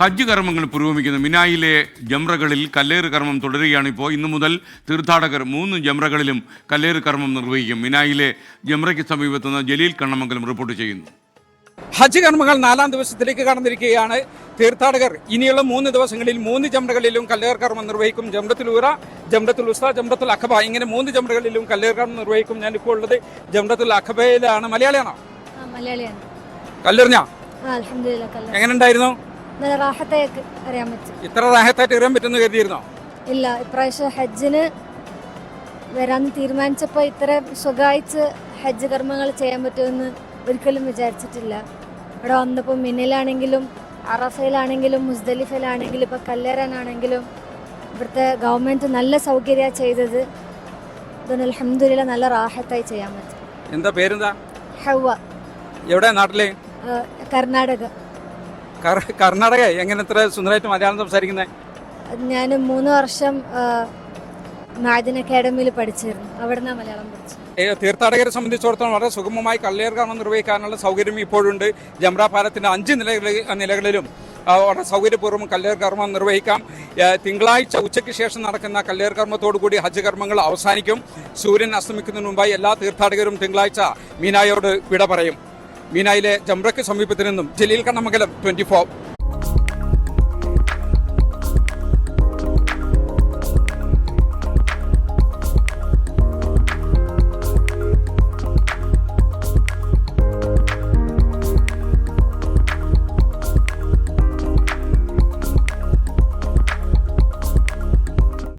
ഹജ്ജ് കർമ്മങ്ങൾ പുരോഗമിക്കുന്നു മിനായിലെ ജംറകളിൽ കല്ലേറ് കർമ്മം തുടരുകയാണ് ഇപ്പോൾ ഇന്നു മുതൽ തീർത്ഥാടകർ മൂന്ന് ജംറകളിലും കല്ലേറ് കർമ്മം നിർവഹിക്കും. മിനായിലെ ജംറയ്ക്ക് സമീപത്തുനിന്ന് ജലീൽ കണ്ണമംഗലം റിപ്പോർട്ട് ചെയ്യുന്നു. ഹജ്ജ് കർമ്മങ്ങൾ നാലാം ദിവസത്തിലേക്ക് കടന്നിരിക്കുകയാണ്. തീർത്ഥാടകർ ഇനിയുള്ള മൂന്ന് ദിവസങ്ങളിൽ മൂന്ന് ജംറകളിലും കല്ലേർ കർമ്മം നിർവഹിക്കും. ജംറത്തുൽ ഉറ ജംറത്തുൽ ഉസ്ത ജംറത്തുൽ അഖബ ഇങ്ങനെ മൂന്ന് ജംറകളിലും കല്ലേർ കർമ്മം നിർവഹിക്കും. ഞാൻ ഇപ്പോൾ ഉള്ളത് ജംറത്തുൽ അഖബയിലാണ്. മലയാളിയാണോ? ആ മലയാളിയാണ്. കല്ലെറിഞ്ഞ? എങ്ങനെ ഉണ്ടായിരുന്നു റാഹത്തായിട്ട് അറിയാൻ പറ്റും. ഇത്ര റാഹത്തായിട്ട് എറിയാൻ പറ്റുമെന്ന് കരുതിയിരുന്നോ? ഇല്ല ഇപ്രാവശ്യം ഹജ്ജിന് വരാന്ന് തീരുമാനിച്ചപ്പോൾ ഇത്ര സുഖമായിട്ട് ഹജ്ജ് കർമ്മങ്ങൾ ചെയ്യാൻ പറ്റുമെന്ന് ഒരിക്കലും വിചാരിച്ചിട്ടില്ല. ഇവിടെ വന്നപ്പോൾ മിന്നിലാണെങ്കിലും അറഫയിലാണെങ്കിലും മുസ്ദലിഫയിലാണെങ്കിലും ഇപ്പോൾ കല്ലേറാനാണെങ്കിലും ഇവിടുത്തെ ഗവൺമെന്റ് നല്ല സൗകര്യമാണ് ചെയ്തത്. ഇതൊന്നും അലഹമില്ല നല്ല റാഹത്തായി ചെയ്യാൻ പറ്റും. എന്താ പേരെന്താ? ഹവ. എവിടെ? നാട്ടിലെ? കർണാടക. കർ- കർണാടക എങ്ങനെ ഇത്ര സുന്ദരമായിട്ട് മലയാളം സംസാരിക്കുന്നത് ഞാൻ മൂന്ന് വർഷം മാജിൻ അക്കാഡമിയിൽ പഠിച്ചിരുന്നു. അവിടെ നിന്നാണ് മലയാളം പഠിച്ചത്. തീർത്ഥാടകരെ സംബന്ധിച്ചിടത്തോളം വളരെ സുഗമമായി കല്ലേർ കർമ്മം നിർവഹിക്കാനുള്ള സൗകര്യം ഇപ്പോഴുണ്ട്. ജംറ പാലത്തിന്റെ അഞ്ച് നിലകളിൽ നിലകളിലും വളരെ സൗകര്യപൂർവം കല്ലേർ കർമ്മം നിർവഹിക്കാം. തിങ്കളാഴ്ച ഉച്ചയ്ക്ക് ശേഷം നടക്കുന്ന കല്ലേർ കർമ്മത്തോടുകൂടി ഹജ്ജ് കർമ്മങ്ങൾ അവസാനിക്കും. സൂര്യൻ അസ്തമിക്കുന്നതിന് മുമ്പായി എല്ലാ തീർത്ഥാടകരും തിങ്കളാഴ്ച മീനായോട് വിട പറയും. മീനായിലെ ജംറയ്ക്ക് സമീപത്തു നിന്നും ജലീൽ കണ്ണമംഗലം ട്വന്റി